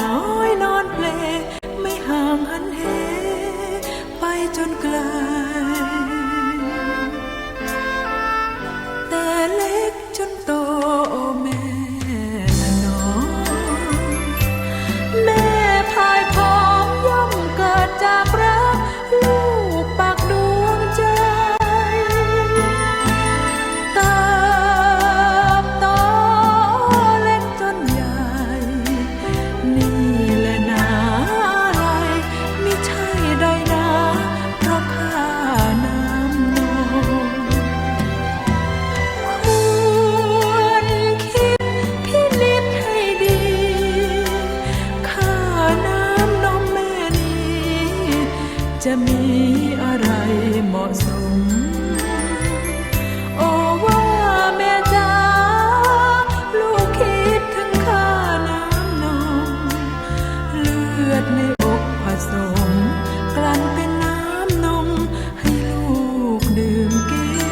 น้อยนอนเพลไม่ห่างหันเหไปจนไกล จะมีอะไรเหมาะสม โอว่าแม่จ๋าลูกคิดถึงค่าน้ำนม เลือดในอกผสม กลั่นเป็นน้ำนม ให้ลูกดื่มกิน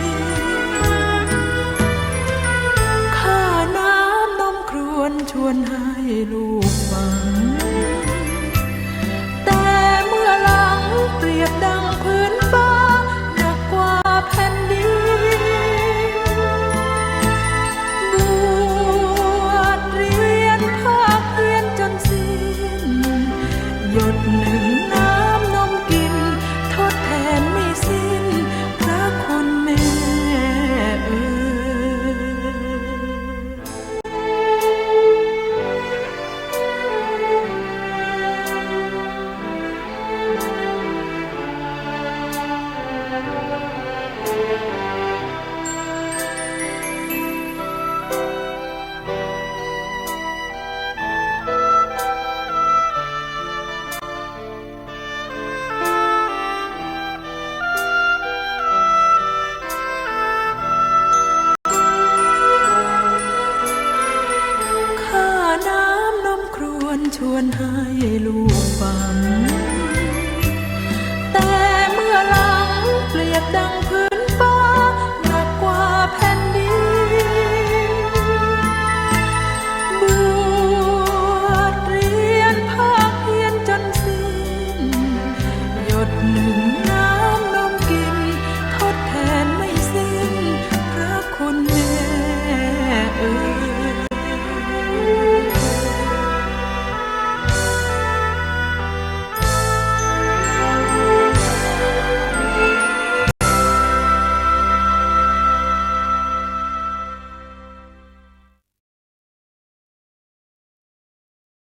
ค่าน้ำนมครวนชวนให้ลูกฟัง ชวนให้ลูกฟัง